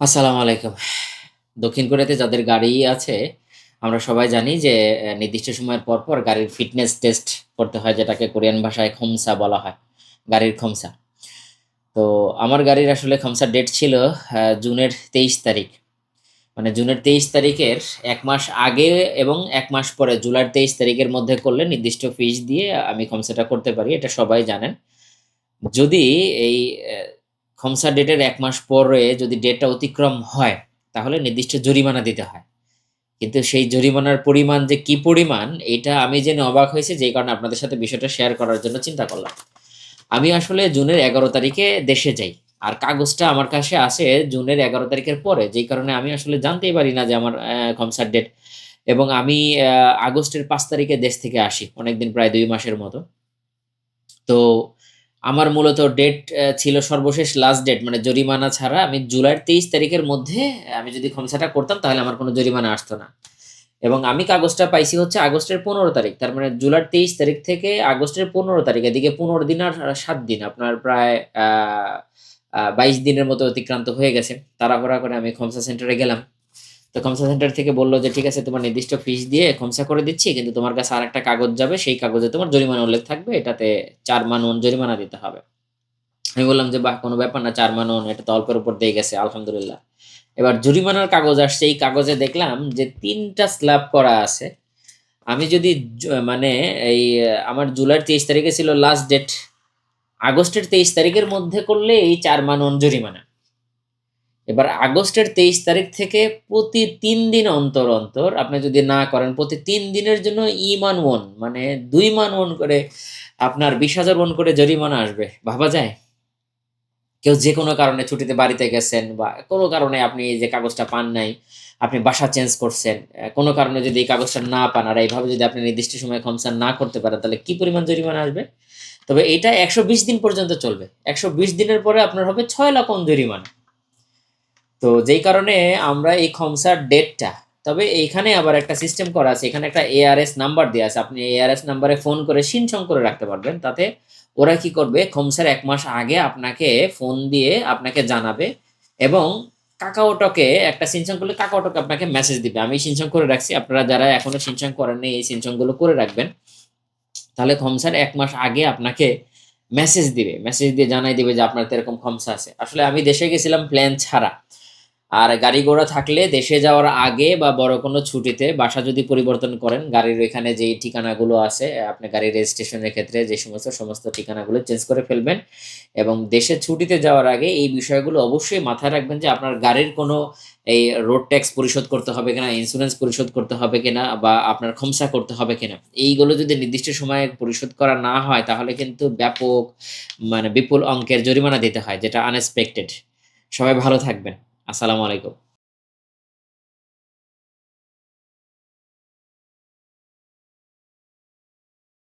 আসসালামু আলাইকুম। দক্ষিণ কোরিয়াতে যাদের গাড়ি আছে, আমরা সবাই জানি যে নির্দিষ্ট সময়ের পর, পর গাড়ির ফিটনেস টেস্ট করতে হয় যেটাকে কোরিয়ান ভাষায় খমসা বলা হয়। গাড়ির খমসা। তো আমার গাড়ির আসলে খমসার ডেট ছিল জুনের ২৩ তারিখ। মানে জুনের ২৩ তারিখের এক মাস আগে এবং এক মাস পরে জুলাইয়ের ২৩ তারিখের মধ্যে করলে নির্দিষ্ট ফিস দিয়ে আমি খমসাটা করতে পারি। এটা সবাই জানেন। যদি এই খমসা ডেটের এক মাস পরে যদি ডেটটা অতিক্রম হয়, তাহলে নির্দিষ্ট জরিমানা দিতে হয়। কিন্তু সেই জরিমানার পরিমাণ যে কি পরিমাণ, এটা আমি জেনে অবাক হয়েছি যেই কারণে আপনাদের সাথে বিষয়টা শেয়ার করার জন্য চিন্তা করলাম। আমি আসলে জুনের ১১ তারিখে দেশে যাই। আর কাগজটা আমার কাছে আসে জুনের ১১ তারিখের পরে। যেই কারণে আমি আসলে জানতেই পারি না যে আমার খমসার ডেট এবং আমি আগস্টের পাঁচ তারিখে দেশ থেকে আসি। অনেকদিন প্রায় দুই মাসের মতো। তো আমার মূলত ডেট ছিল সর্বশেষ লাস্ট ডেট মানে জরিমানা ছাড়া আমি জুলাইয়ের ২৩ তারিখের মধ্যে আমি যদি খমসাটা করতাম তাহলে আমার কোনো জরিমানা আসতো না। এবং আমি কাগজটা পাইছি হচ্ছে আগস্টের ১৫ তারিখ। তার মানে জুলাইয়ের ২৩ তারিখ থেকে আগস্টের ১৫ তারিখ। এদিকে ১৫ দিন আর সাত দিন। আপনার প্রায় ২২ দিনের মতো অতিক্রান্ত হয়ে গেছে। তাড়াহুড়া করে আমি খমসা সেন্টারে গেলাম। তো খমসা সেন্টার থেকে বলল যে, "ঠিক আছে তোমার নির্দিষ্ট ফিস দিয়ে খমসা করে দিচ্ছি। কিন্তু তোমার কাছে আর একটা কাগজ যাবে। সেই কাগজে তোমার জরিমানা উল্লেখ থাকবে। এটাতে চার মান ওন জরিমানা দিতে হবে।" আমি বললাম যে, "বাহ! কোনো ব্যাপার না চার মান ওন। এটা তো অল্পের উপর দিয়ে গেছে। আলহামদুলিল্লাহ।" এবার জরিমানার কাগজ আসছে। এই কাগজে দেখলাম যে ৩ টা স্ল্যাব করা আছে। আমি যদি মানে এই আমার জুলাইয়ের ২৩ তারিখে ছিল লাস্ট ডেট। আগস্টের ২৩ তারিখের মধ্যে করলে এই চার মান ওন জরিমানা। এবার আগস্টের ২৩ তারিখ থেকে প্রতি তিন দিন অন্তর, অন্তর আপনি যদি না করেন প্রতি তিন দিনের জন্য ই মান মানে দুই মান ওন করে আপনার ২০,০০০ ওন করে জরিমানা আসবে। ভাবা যায়? কেউ যে কোনো কারণে ছুটিতে বাড়িতে গেছেন বা কোনো কারণে আপনি যে কাগজটা পান নাই, আপনি বাসা চেঞ্জ করছেন। কোনো কারণে যদি এই কাগজটা না পান আর এইভাবে যদি আপনি নির্দিষ্ট সময়ে খমসা না করতে পারেন তাহলে কি পরিমাণ জরিমানা আসবে? তবে এইটা ১২০ দিন পর্যন্ত চলবে। ১২০ দিনের পরে আপনার হবে ছয় লাখ জরিমানা। তো যেই কারণে আমরা এই খমসার ডেটটা তবে এইখানে আবার একটা সিস্টেম করা আছে। এখানে একটা এআরএস নাম্বার দেওয়া আছে। আপনি এআরএস নাম্বারে ফোন করে সিনচং করে রাখতে পারবেন। তাতে ওরা কি করবে খমসার এক মাস আগে আপনাকে ফোন দিয়ে আপনাকে জানাবে এবং কাকাওটকে, একটা সিনচং করলে কাকাওটকে আপনাকে মেসেজ দিবে। আমি সিনচং করে রাখছি। আপনারা যারা এখনও সিনচং করেননি এই সিনচংগুলো করে রাখবেন। তাহলে খমসার এক মাস আগে আপনাকে মেসেজ দিবে। মেসেজ দিয়ে জানাই দিবে যে আপনার তো এরকম খমসা আছে। আসলে আমি দেশে গেছিলাম প্ল্যান ছাড়া। আর গাড়ি ঘোড়া থাকলে দেশে যাওয়ার আগে বা বড় কোনো ছুটিতে বাসা যদি পরিবর্তন করেন, গাড়ির ওইখানে যেই ঠিকানাগুলো আছে আপনি গাড়ির রেজিস্ট্রেশনের ক্ষেত্রে যে সমস্ত, সমস্ত ঠিকানাগুলো চেঞ্জ করে ফেলবেন এবং দেশে ছুটিতে যাওয়ার আগে এই বিষয়গুলো অবশ্যই মাথায় রাখবেন যে আপনার গাড়ির কোনো এই রোড ট্যাক্স পরিশোধ করতে হবে কিনা, ইন্স্যুরেন্স পরিশোধ করতে হবে কিনা বা আপনার খমসা করতে হবে কিনা। এইগুলো যদি নির্দিষ্ট সময়ে পরিশোধ করা না হয় তাহলে কিন্তু ব্যাপক মানে বিপুল অঙ্কের জরিমানা দিতে হয় যেটা আনএক্সপেক্টেড। সবাই ভালো থাকবেন। আসসালামু আলাইকুম।